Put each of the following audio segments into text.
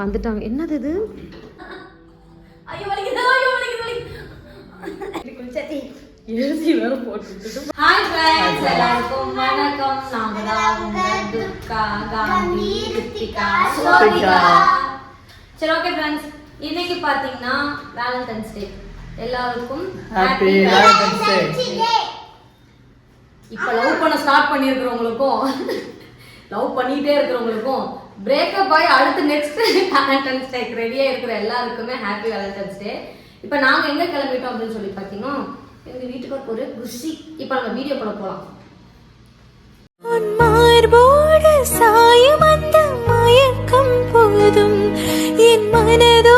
வந்துட்டாங்க. என்னது இது? ஐயோ வலிக்குது ஐயோ வலிக்குது வலிக்குது. ஏசி வேற போட்டுட்டு ஹாய் ஃப்ரெண்ட்ஸ் எல்லாருக்கும் வணக்கம். நாங்க தான் உங்க துர்கா காந்தி ரித்திகா சரி ஓகே ஃப்ரெண்ட்ஸ் இன்னைக்கு பாத்தீங்கன்னா வேலண்டைன்ஸ் டே எல்லாருக்கும் Happy Valentine's Day. இப்போ லவ் பண்ண ஸ்டார்ட் பண்ணியிருக்கிறவங்களுக்கும் லவ் பண்ணிகிட்டே இருக்கிறவங்களுக்கும் பிரேக்கப் ஆகி அடுத்து நெக்ஸ்ட் வேலண்டைன்ஸ் டேக்கு ரெடியாக இருக்கிற எல்லாருக்குமே ஹாப்பி வேலண்டைன்ஸ் டே இப்போ நாங்கள் எங்கே கிளம்பிட்டோம் அப்படின்னு சொல்லி பார்த்தீங்கன்னா எங்கள் வீட்டுக்கு ஒரு குஷி. இப்போ நம்ம வீடியோ பண்ண போகலாம் சாயம் அந்த மயக்கம் போதும். என் மனதோடு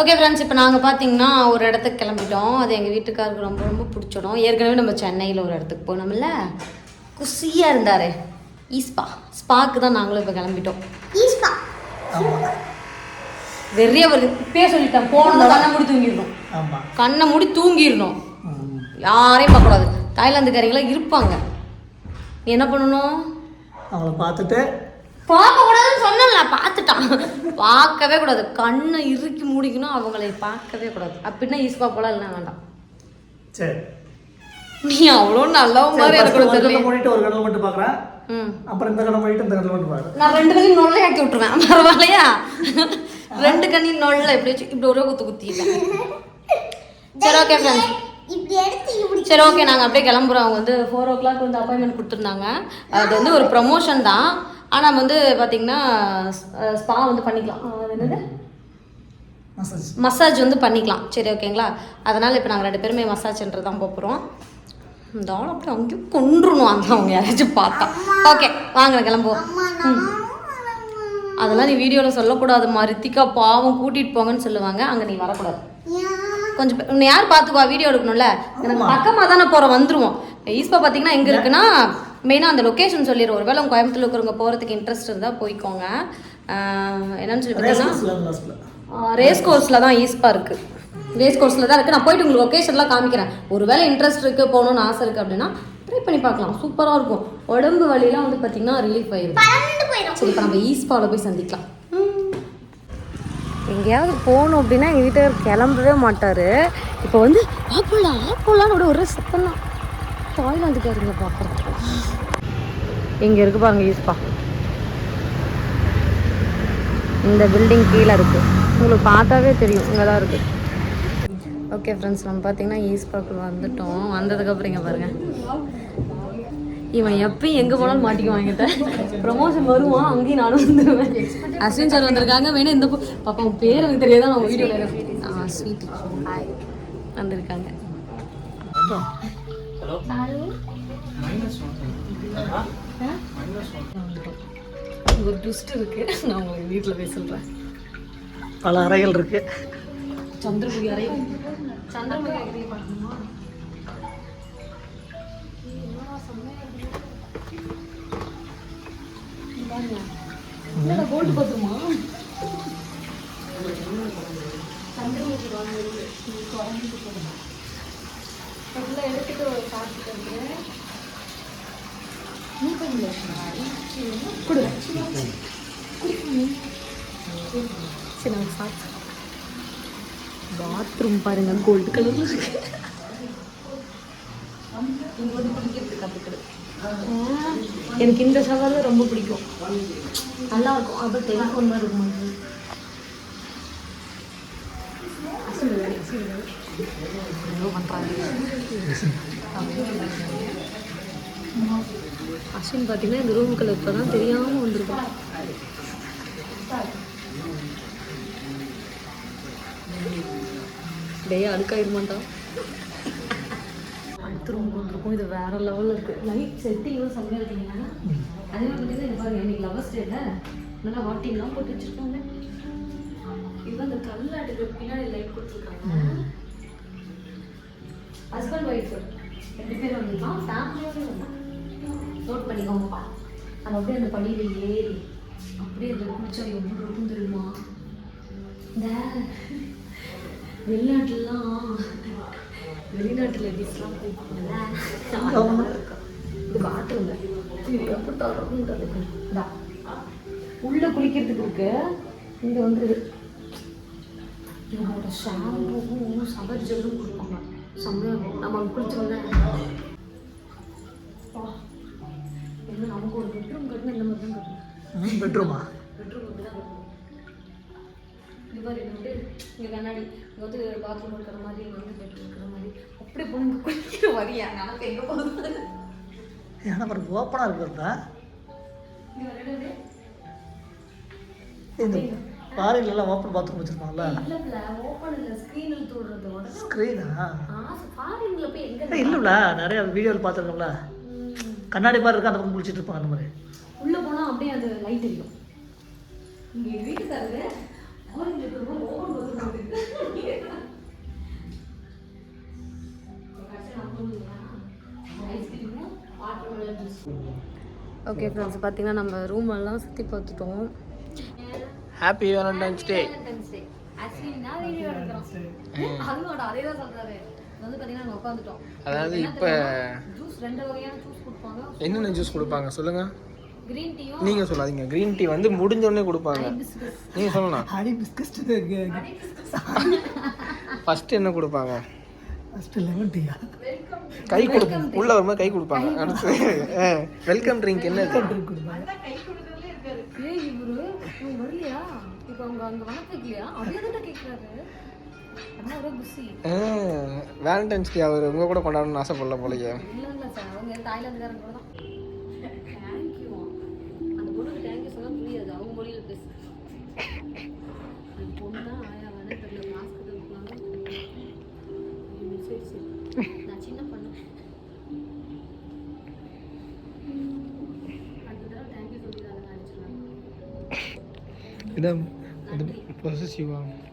ஓகே ஃப்ரெண்ட்ஸ் இப்போ நாங்கள் பார்த்தீங்கன்னா ஒரு இடத்துக்கு கிளம்பிட்டோம். அது எங்கள் வீட்டுக்காருக்கு ரொம்ப ரொம்ப பிடிச்சிடும். ஏற்கனவே நம்ம சென்னையில் ஒரு இடத்துக்கு போனோம்ல? குஷியாக இருந்தார். ஈஸ்பா ஸ்பாக்கு தான் நாங்களும் இப்போ கிளம்பிட்டோம். ஆமா. வெறிய வருது. இப்பயே சொல்லிட்டேன். போனது கண்ணை மூடி தூங்கிடணும். ஆமா. கண்ணை மூடி தூங்கிடணும். யாரையும் பார்க்கக்கூடாது தாய்லாந்துக்காரங்களாம் இருப்பாங்க. நீ என்ன பண்ணணும்? அவங்கள பார்த்துட்டு பார்க்கக்கூடாதுன்னு சொன்னல பார்த்துட்டான். பார்க்கவே கூடாது. கண்ணை இறுக்கி மூடிக்கணும் அவங்களை பார்க்கவே கூடாது. அப்படின்னா ஈஸ்பா போல இல்லை வேண்டாம். சரி. நீ அவ்வளோ நல்லவ சரி, மாதிரி எனக்கு ஒரு கடலை தெரியல மூடிட்டு ஒரு கடலை மட்டும் பார்க்குறேன். ம். அப்புறம் இந்த கடலை மூடிட்டு இந்த கடலை மட்டும் பார்க்குறேன். நான் ரெண்டு கண்ணையும் நொல்லையாக்கி விட்டுருவேன். பரவாயில்லையா? ரெண்டு கண்ணையும் நொல்ல இப்படி வச்சு இப்படி ஒரே குத்து குத்திட்டேன் சரி ஓகே ஃப்ரெண்ட்ஸ் சரி ஓகே நாங்கள் அப்படியே கிளம்புறோம். அவங்க வந்து ஃபோர் ஓ கிளாக் வந்து அப்பாயின்மெண்ட் கொடுத்துருந்தாங்க. அது வந்து ஒரு ப்ரமோஷன் தான். ஆனால் வந்து பார்த்தீங்கன்னா ஸ்பா வந்து பண்ணிக்கலாம். என்னது? மசாஜ் மசாஜ் வந்து பண்ணிக்கலாம். சரி ஓகேங்களா? அதனால் இப்போ நாங்கள் ரெண்டு பேருமே மசாஜ் சென்டர் தான் போகிறோம் இந்த ஆள் அப்படியே அங்கேயும் கொன்றுணும். அந்த அவங்க யாராச்சும் பார்த்தா. ஓகே வாங்க கிளம்புவோம். ம். அதெல்லாம் நீ வீடியோவில் சொல்லக்கூடாதுமா ரித்திகா பாவம் கூட்டிகிட்டு போங்கன்னு சொல்லுவாங்க. அங்கே நீ வரக்கூடாது. கொஞ்சம் உன்னை யார் பார்த்துக்குவா? வீடியோ எடுக்கணும்ல. எனக்கு பக்கமாக தானே போகிறோம் வந்துருவோம். ஈஸ்பா பார்த்தீங்கன்னா எங்கே இருக்குன்னா மெயினாக அந்த லொக்கேஷன் சொல்லிடுறோம் ஒருவேளை உங்க கோயம்புத்தூர் இருக்கிறவங்க போகிறதுக்கு இன்ட்ரெஸ்ட் இருந்தால் போய்க்கோங்க. என்னன்னு சொல்லி. பார்த்தீங்கன்னா ரேஸ் கோர்ஸில் தான் ஈஸ்பா இருக்குது ரேஸ் கோர்ஸில் தான் இருக்குது நான் போயிட்டு உங்களுக்கு லொக்கேஷன்லாம் காமிக்கிறேன். ஒருவேளை இன்ட்ரெஸ்ட் இருக்குது போகணும்னு ஆசை இருக்குது அப்படின்னா ட்ரை பண்ணி பார்க்கலாம். சூப்பராக இருக்கும். உடம்பு வலிலாம் வந்து பார்த்தீங்கன்னா ரிலீஃப் ஆயிடும் சரி இப்போ நம்ம ஈஸ்பாவில் போய் சந்திக்கலாம். எங்கேயாவது போகணும் அப்படின்னா எங்கள் வீட்டுக்காரர் கிளம்பவே மாட்டார். இப்போ வந்து ஆப்போலாம் விட ஒரு சத்தம் தான் தாய்லாந்துக்காரங்க பார்க்குறோம் இங்கே இருக்கு பாருங்க ஈஸ்பா இந்த பில்டிங் கீழே இருக்கு. உங்களுக்கு பார்த்தாவே தெரியும் இங்கே தான் இருக்கு. ஓகே ஃப்ரெண்ட்ஸ் நம்ம பார்த்தீங்கன்னா ஈஸ்ட் பார்க்குள்ள வந்துட்டோம். வந்ததுக்கப்புறம் இங்கே பாருங்க. இவன் எப்பயும் எங்கே போனாலும் மாட்டிக்குவான் என்கிட்ட. ப்ரொமோஷன் வருவான் அங்கேயும் நானும் வந்துடுவேன் அஸ்வின் சார் வந்திருக்காங்க வேணும் இந்த பாப்பா உன் பேர் எனக்கு தெரியாதான் நான் வீடியோவில் ஆ ஸ்வீட்டி ஹாய் வந்திருக்காங்க. ஒரு ட்விஸ்ட் இருக்கு. நான் உங்களுக்கு வீட்டில் போய் சொல்கிறேன் பல அறைகள் இருக்கு. சந்திரமுகி அறை. சந்திரமுகி அறை. பார்க்கணுமா கோல்டு பத்துமா எடுத்துட்டு ஒரு சாப்பிட்டு இருக்கிறேன் நீ கொஞ்சம் கொடு சரி நான் சாப்பிட்டு பாத்ரூம் பாருங்க கோல்டு கலர்ல இருக்கு எனக்கு இந்த ஷவர் ரொம்ப பிடிக்கும் நல்லா இருக்கும் அப்போ டெலிஃபோன் மாதிரி இருக்கும் பண்ணுறாங்க அஸ்வின் பார்த்தீங்கன்னா இந்த ரூமுக்குள்ள இப்போ தான் தெரியாமல் வந்திருக்கோம். டேய் அழுக்காயிருமாண்டா. அடுத்த ரூம் வந்திருக்கும். இது வேற லெவலில் இருக்கு. லைட் செட்டிங்லாம் செம்மையாக இருக்கீங்க அதே மாதிரி பார்த்தீங்கன்னா பாருங்க இன்னைக்கு லவர்ஸ் டேல நல்லா வாட்டிங்லாம் போட்டு வச்சிருக்காங்க? இது அந்த கல்லாட்டுக்கு பின்னாடி லைட் கொடுத்துருக்காங்க. ஹஸ்பண்ட் ஒய்ஃப் ரெண்டு பேரும் வந்துருக்கலாம் ஃபேமிலியோட வரலாம் நோட் பண்ணிக்கோங்கப்பா. நம்ம அப்படியே அந்த படியில் ஏறி அப்படியே அந்த குளிச்சா எவ்வளோ இருக்கும் தெரியுமா? இந்த வெளிநாட்டுலாம் வெளிநாட்டு லேடிஸ்லாம் போய்க்குங்களா இது இது எப்படி இந்தா உள்ள குளிக்கிறதுக்கு இருக்கு. இங்க வந்து இவங்களோட ஷாம்புவும் சபர் ஜெல்லும் கொடுப்பாங்க. செம்மையா இருக்கும். நம்ம குளிச்சு வந்தா அப்பா, என்ன நமக்கு ஒரு பெட்ரூம் கட்டணும் இந்த மாதிரி தான் கட்டணும் பெட்ரூமா பெட்ரூம் தான் கட்டணும். இது மாதிரி வந்து இங்கே கண்ணாடி வந்து பாத்ரூம் இருக்கிற மாதிரி வந்து பெட்ரூம் இருக்கிற மாதிரி. அப்படி பொண்ணு குளிக்கிற மாதிரியா நமக்கு எங்கே போகுது ஏன்னா ஓப்பனாக இருக்கிறதா? இந்த ஃபாரின்லாம் ஓப்பன் பாத்ரூம் வச்சுருப்பாங்கல்ல? இல்லைல்ல ஓப்பன் இல்லை ஸ்க்ரீனில் தூடுறது ஸ்க்ரீனா ஃபாரின்ல போய் எங்கே இல்லைல்ல நிறைய வீடியோவில் பார்த்துருக்கோம்ல. கண்ணாடி மாதிரி இருக்கு அந்த பக்கம் குளிச்சிட்டு இருப்பாங்க அந்த மாதிரி. உள்ளே போனால் அப்படியே அது லைட் எரியும் இங்கே வீட்டுக்காரரு ஓகே ஃப்ரெண்ட்ஸ் பார்த்தீங்கன்னா நம்ம ரூம் எல்லாம் சுற்றி பார்த்துட்டோம். ஹாப்பி வேலண்டைன்ஸ் டே அதாவது இப்போ என்னென்ன ஜூஸ் கொடுப்பாங்க சொல்லுங்க? நீங்க சொல்லாதீங்க. க்ரீன் டீ வந்து முடிஞ்ச உடனே கொடுப்பாங்க நீங்க சொல்லலாம். ஹனி பிஸ்கஸ்ட் ஃபர்ஸ்ட் என்ன கொடுப்பாங்க? ஃபஸ்ட்டு லெமன் டீயா கை கொடு உள்ள வரும்போது கை கொடுப்பாங்க. அடுத்து வெல்கம் ட்ரிங்க் என்ன ஏய் வேலண்டைன்ஸ் டே அவர் உங்க கூட கொண்டாடணும்னு ஆசைப்படல போலயே. இல்லை இல்லை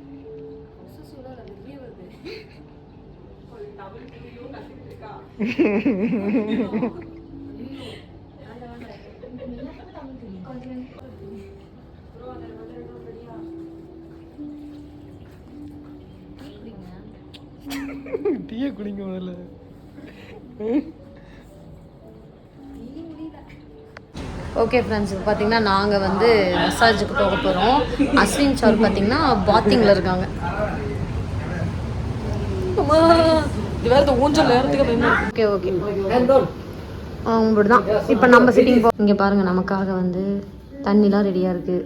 டீயை குடிங்க முதல்ல. ஓகே ஃப்ரெண்ட்ஸ் இப்போ பார்த்தீங்கன்னா நாங்கள் வந்து மசாஜுக்கு போக போகிறோம் அஸ்வின் சார் பார்த்தீங்கன்னா பாத்திங்கில் இருக்காங்க. ஓகே ஓகே இப்படிதான் இப்போ நம்ம சிட்டிங் போ இங்கே பாருங்கள் நமக்காக வந்து தண்ணிலாம் ரெடியாக இருக்குது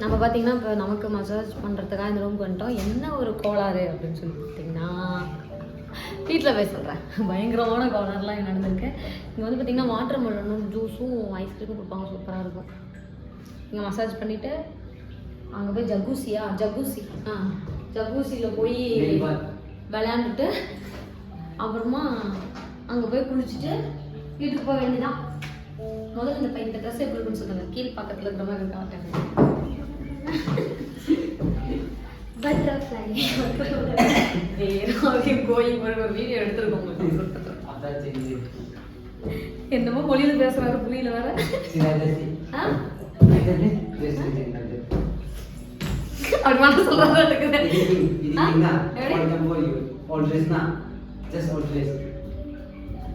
நம்ம பார்த்தீங்கன்னா இப்போ நமக்கு மசாஜ் பண்ணுறதுக்காக இந்த ரூமுக்கு வந்துட்டோம். என்ன ஒரு கோளாறு அப்படின்னு சொல்லி பார்த்தீங்கன்னா வீட்டில் போய் சொல்கிறேன் பயங்கரமான கோளாறுலாம் இங்க நடந்திருக்கு. இங்கே வந்து பார்த்தீங்கன்னா வாட்டர் மெலனும் ஜூஸும் ஐஸ்கிரீமும் கொடுப்பாங்க. சூப்பராக இருக்கும். இங்கே மசாஜ் பண்ணிவிட்டு அங்கே போய் ஜக்கூசியா ஜக்கூசி ஆ ஜக்கூசியில் போய் விளையாண்டுட்டு அப்புறமா அங்கே போய் குளிச்சுட்டு வீட்டுக்கு போக வேண்டியதான் முதல்ல இந்த பையன் இந்த ட்ரெஸ் எப்படி இருக்குன்னு சொல்லுங்க. கீழ் பக்கத்தில் இருக்கிற மாதிரி காட்டேன் பட்டர்ஃப்ளை கோயிங் ஒரு வீடியோ எடுத்துருக்கோம் என்னமோ மொழியில பேசுறாரு புரியல வேற ஆ? அப்படி மட்டும் சொல்றாரு இருக்குது ஆ? எப்படி? Just old dress.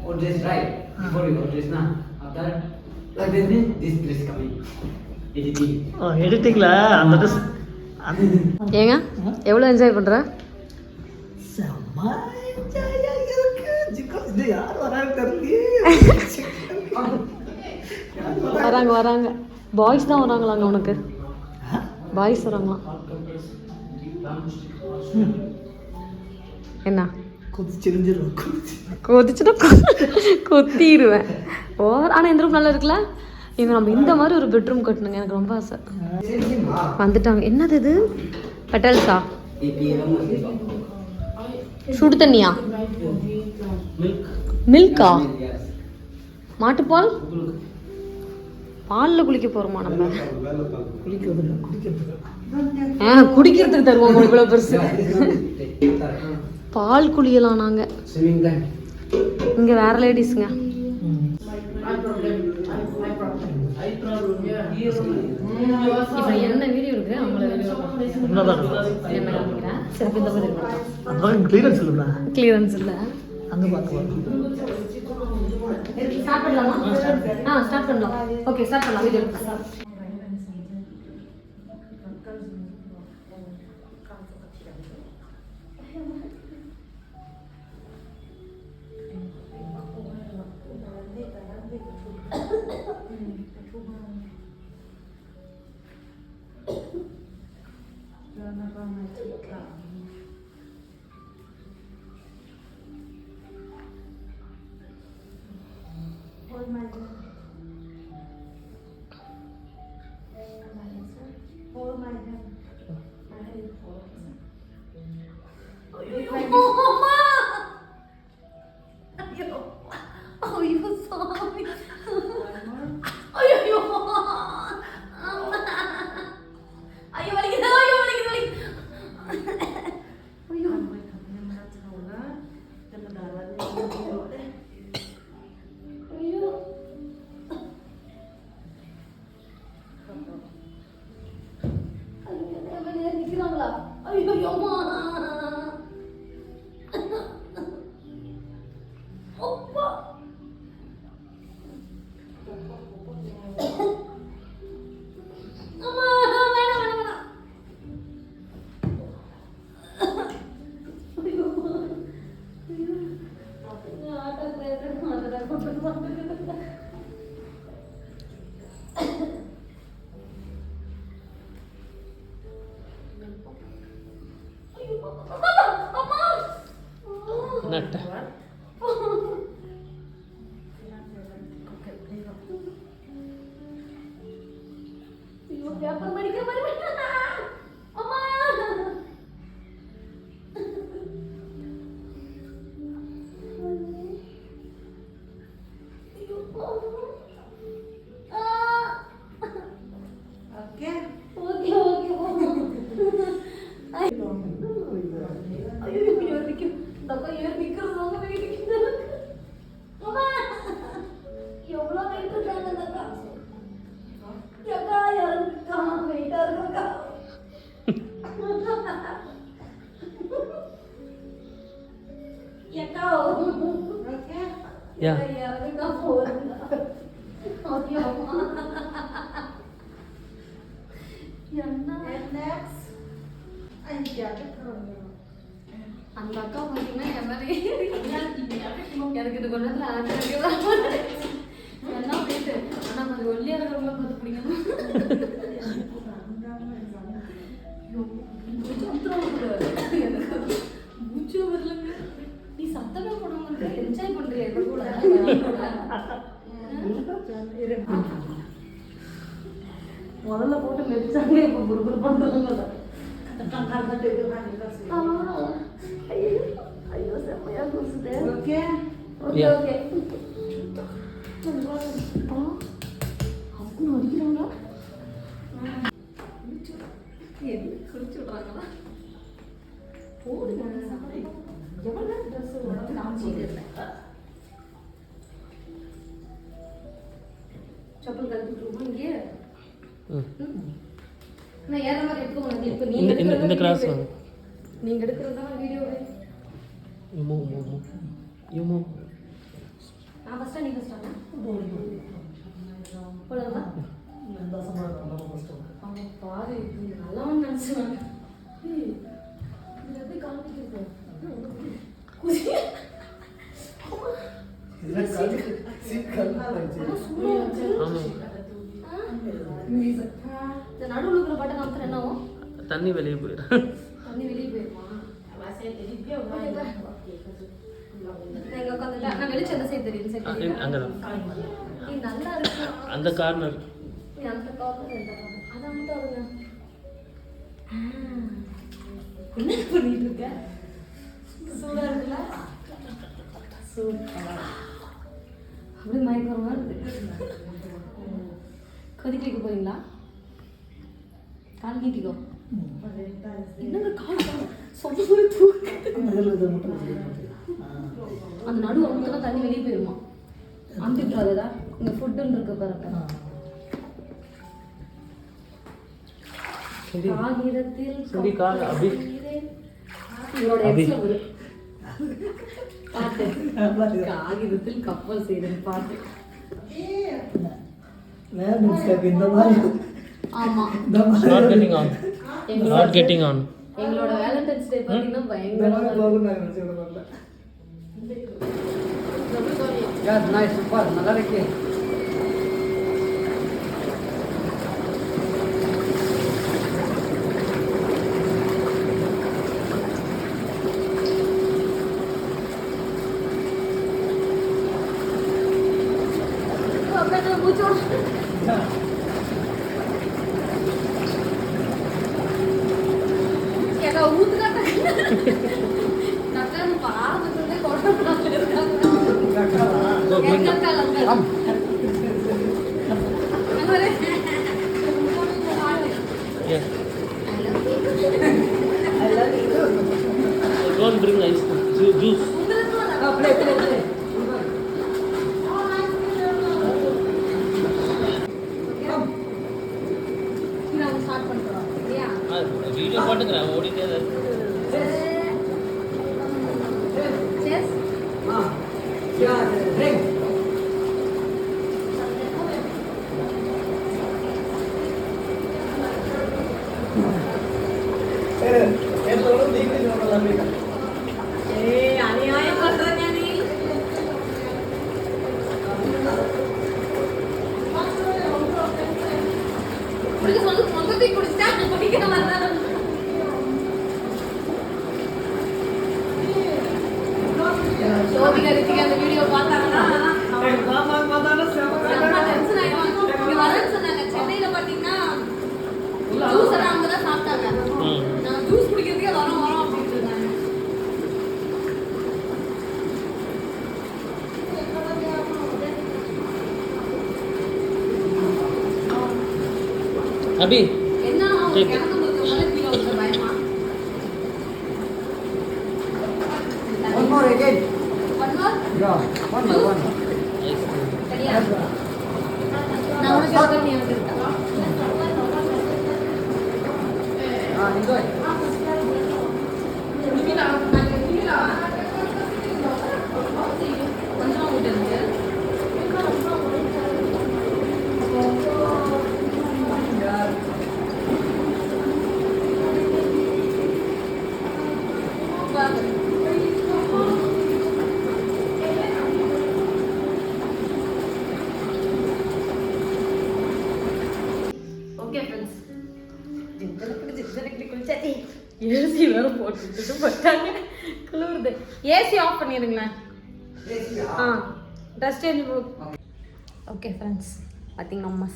Old dress, right? Before you old dress, na. After, like this, this dress coming. Editing. ஓ எடிட்டிங்கில் அந்த ட்ரெஸ் அந்த ஏங்க எவ்வளோ என்ஜாய் யார் வராங்க வராங்க. பாய்ஸ் தான் வராங்களாங்க உனக்கு? பாய்ஸ் வராங்களாம் என்ன? கொதிச்சிருந்துரும் கொதிச்சு. கொதிச்சுட்டு கொத்திடுவேன் ஓ ஆனால் இந்த ரூம் நல்லா இருக்குல்ல? இது நம்ம இந்த மாதிரி ஒரு பெட்ரூம் கட்டணுங்க எனக்கு ரொம்ப ஆசை. வந்துட்டாங்க. என்னது இது? பெட்டல்ஸா சுடு தண்ணியா? மில்கா மாட்டுப்பால்? பாலில் குளிக்க போகிறோமா நம்ம? ஆ குடிக்கிறதுக்கு தருவோம் இவ்வளோ பெருசு. பால் குளியலாம் நாங்கள் இங்கே வேற லேடிஸுங்க இப்போ என்ன வீடியோ இருக்கு அவங்கள வீடியோ உண்மைதான் இந்த கிளியரன்ஸ் கிளியரன்ஸ் இல்லை. அங்கே ஸ்டார்ட் பண்ணலாமா. ஆ ஸ்டார்ட் பண்ணலாம். ஓகே ஸ்டார்ட் பண்ணலாம். Video my heaven. പേപ്പർ മേടിക്കാൻ என்ன அந்த அக்கா பார்த்தீங்கன்னா என் மாதிரி எனக்கு இது கொஞ்ச நேரத்தில் ஆச்சரியமா என்ன போயிட்டு ஆனால் கொஞ்சம் ஒல்லியாக இருக்கிறவங்கள பார்த்து பிடிக்கணும் முதல்ல போட்டு மெரிச்சாங்க இப்போ குறுகுறு பண்றாங்க ஐயோ ஐயோ செம்மையா குசுதே ஓகே ஓகே ஓகே அவங்க அடிக்கிறாங்களா என்ன குடிச்சு விட்றாங்களா போடுங்க எவ்வளோ நேரம் ட்ரெஸ் உடம்பு காமிச்சிட்டு இருந்தேன் செப்பல் கழட்டி விட்டுருமா இங்கே நான் ஏற மாதிரி எடுத்துக்கோங்க இப்போ இந்த நீங்க இந்த இந்த நீங்க எடுக்கிறது தான் video you move move move you move நான் ஃபஸ்ட்டா நீ ஃபஸ்ட்டா போடுறதா அவங்க பாரு இது நல்லா நினச்சாங்க இதில் எப்படி காமிக்கிறது? குசி இந்த நடுவில் இருக்கிற பட்டன் அமுத்துற என்ன ஆகும் தண்ணி வெளியே போயிடும் தண்ணி வெளியே இருக்கு. அந்த கார்னர் என்ன பண்ணிட்டு இருக்க? சூடா இருக்குல்ல? சூப்பரா. அப்படியே மயக்கம் வருது கொதிக்க வைக்க போறீங்களா? கால் நீட்டிக்கோ என்னங்க கால் சொல்ல போய் தூக்கு அந்த நடு அமுத்தனா தண்ணி வெளியே போயிருமா? அமுத்திட்டுறாதா இங்க ஃபுட்டுன்னு இருக்கு பாருங்க காகிதத்தில் சொல்லி கால் அபி. இவரோட ex அவரு. பாட்டு. காகிதத்தில் கப்பல் செய்தேன். பாட்டு. இந்த மாதிரி ஆமா. Not getting on not getting on எங்களோட வேலண்டைன்ஸ் டே பாத்தீங்கன்னா பயங்கரமா இருக்கும். Yeah, nice, super, நல்லா இருக்கு. Come. bendiga. அபி என்ன அவங்க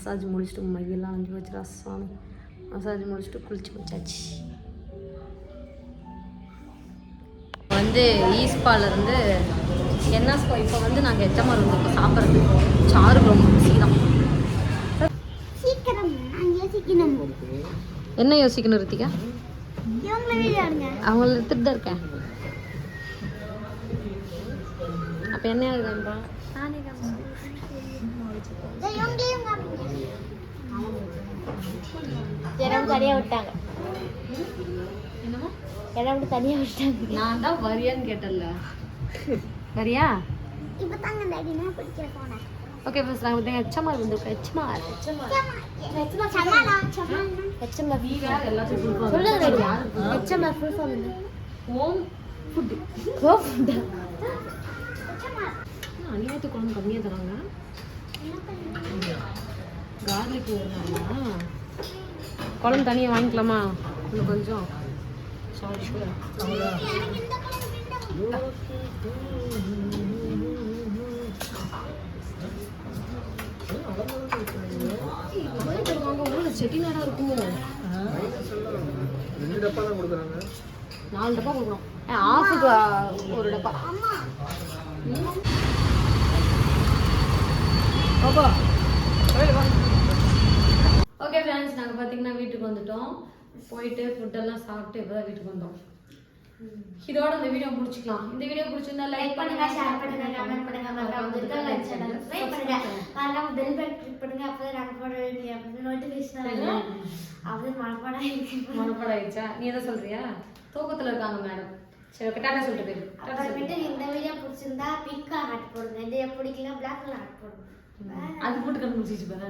மசாஜ் முடிச்சுட்டு மையெல்லாம் அஞ்சு வச்சு ரசம் மசாஜ் முடிச்சுட்டு குளிச்சு வச்சாச்சு வந்து ஈஸ்பாலேருந்து என்ன இப்போ வந்து நாங்கள் எச்சமாக இருந்தோம் இப்போ சாப்பிட்றதுக்கு சாரு ரொம்ப சீரம். சீக்கிரம் என்ன யோசிக்கணும் ரித்திகா? அவங்கள எடுத்துட்டு தான் இருக்கேன். அப்போ என்ன எழுதுன்றா இடம் தனியாக விட்டாங்க. என்னமோ இடம் விட்டு தனியாக விட்டாங்க. நான் தான் வரியான்னு கேட்டல வரியா? இப்போ தாங்க இந்த அடினா பிடிக்க போனேன். ஓகே ஃபர்ஸ்ட் நாங்கள் பார்த்தீங்க ஹெச்எம்ஆர் வந்து ஹெச்எம்ஆர் ஹெச்எம்ஆர். சொல்லுங்க? ஹெச்எம்ஆர் ஃபுல் ஃபார்ம் என்ன? ஹோம் ஃபுட் கோ ஃபுட் அநியாயத்து குழம்பு கம்மியாக தராங்க கார்லிக் வேணுமா? குழம்பு தனியாக வாங்கிக்கலாமா? இன்னும் கொஞ்சம். சாரி செட்டிநாடா இருக்குமோ டப்பா நாலு டப்பா கொடுக்குறோம் ஆஃபுக்கு ஒரு டப்பா. ஓகே ஃப்ரெண்ட்ஸ் நாங்கள் பார்த்தீங்கன்னா வீட்டுக்கு வந்துட்டோம். போயிட்டு ஃபுட்டெல்லாம் சாப்பிட்டு இப்போ தான் வீட்டுக்கு வந்தோம். இதோட இந்த வீடியோ முடிச்சுக்கலாம். இந்த வீடியோ பிடிச்சிருந்தா லைக் பண்ணுங்க ஷேர் பண்ணுங்க கமெண்ட் பண்ணுங்க மறக்காம சேனல் சப்ஸ்கிரைப் பண்ணுங்க. மறக்காம பெல் பட்டன் கிளிக் பண்ணுங்க அப்பதான் நாங்க போட வேண்டிய நோட்டிஃபிகேஷன் ஆயிடுச்சு. மனப்பாடம் ஆயிடுச்சா? நீ எதை சொல்றியா? தூக்கத்துல இருக்காங்க மேடம் சரி ஓகே டாடா சொல்லிட்டு போயிரு. அப்புறமேட்டு இந்த வீடியோ பிடிச்சிருந்தா பிங்க் கலர் ஹார்ட் போடுங்க. இந்த பிடிக்கல பிளாக் கலர் ஹார்ட் போடுங்க. அது போட்டு கண்டுபிடிச்சிச்சு பாரு